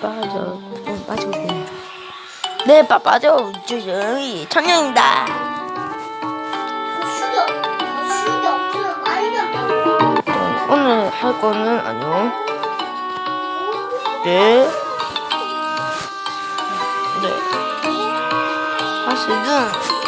빠빠져 어, 빠지고 싶네 네 빠빠져 안 돼. 어, 오늘 할 거는 아니요 네. 네 사실은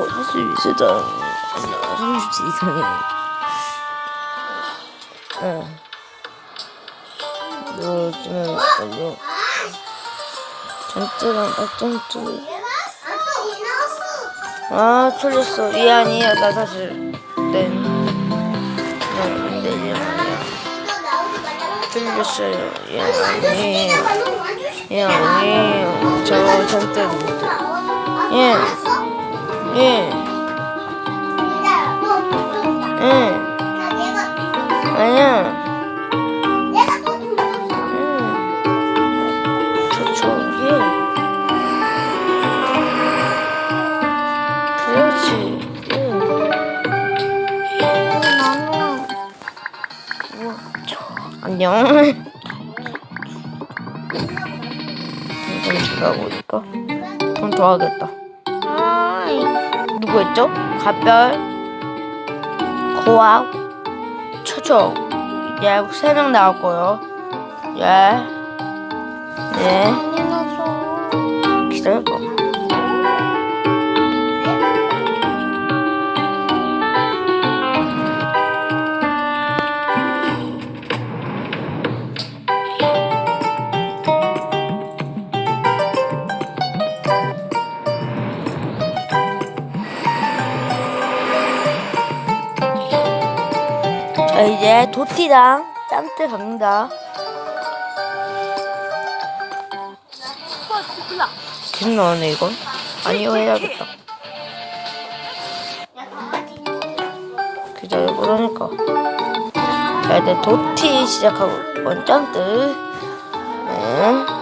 아, 수 있어요. 아니요, 30초 이상해. 응. 요즘은 걸려. 전투랑 맞전투. 아, 틀렸어. 미안해요. 나 사실. 네. 네, 네. 틀렸어요. 예, 아니에요. 예, 아니에요. 저 전투. 예, 예, 예. 아니야. 음. 예. 그렇지. 예. 안녕. 잠깐 제가 보니까 그럼 더 하겠다. 누구 했죠? 갑별, 고학, 초초. 이제 세명 나왔고요. 예. 네. 기다려봐. 이제 도티랑 짬뜨 갑니다. 계속 나오네 이건. 아니요 해야겠다. 기다려 그러니까. 자 이제 도티 시작하고 이번 짬뜨. 네.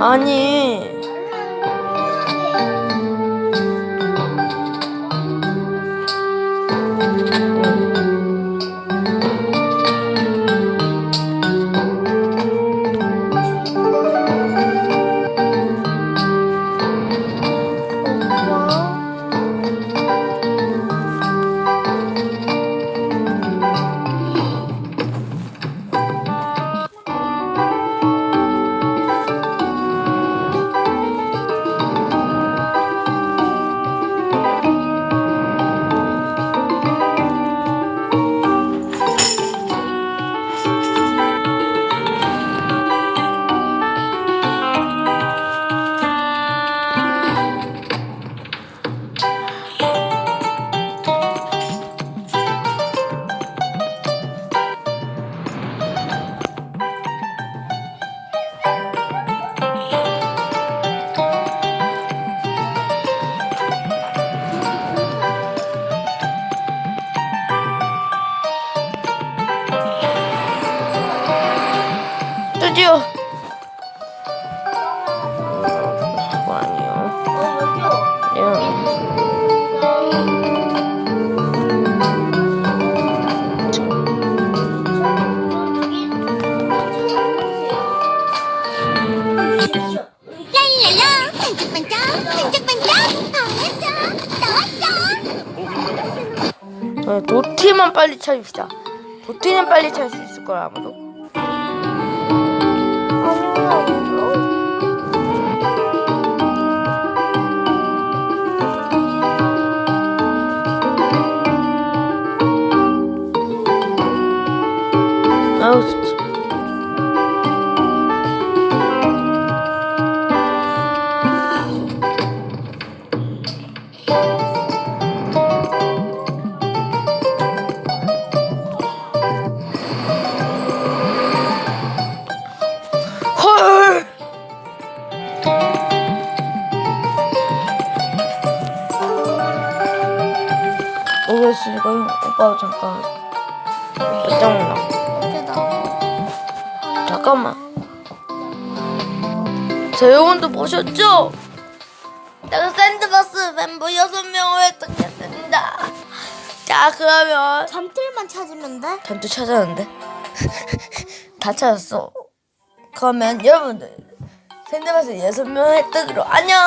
아니 드디어 그거 아니요 야. 랄랄라 반짝반짝 반짝반짝 나왔어 나왔어 어, 도티만 빨리 찾읍시다. 도티는 빨리 찾을 수 있을 거야 아마도. 아 오겠으니까요. 오빠 잠깐. 잠깐만. 잠깐만. 재훈도 보셨죠? 내가 샌드박스 멤버 여섯 명을 획득했습니다. 자 그러면 잠들만 찾으면 돼? 전투 찾았는데 다 찾았어. 그러면 여러분들 샌드박스 여섯 명 획득으로 안녕.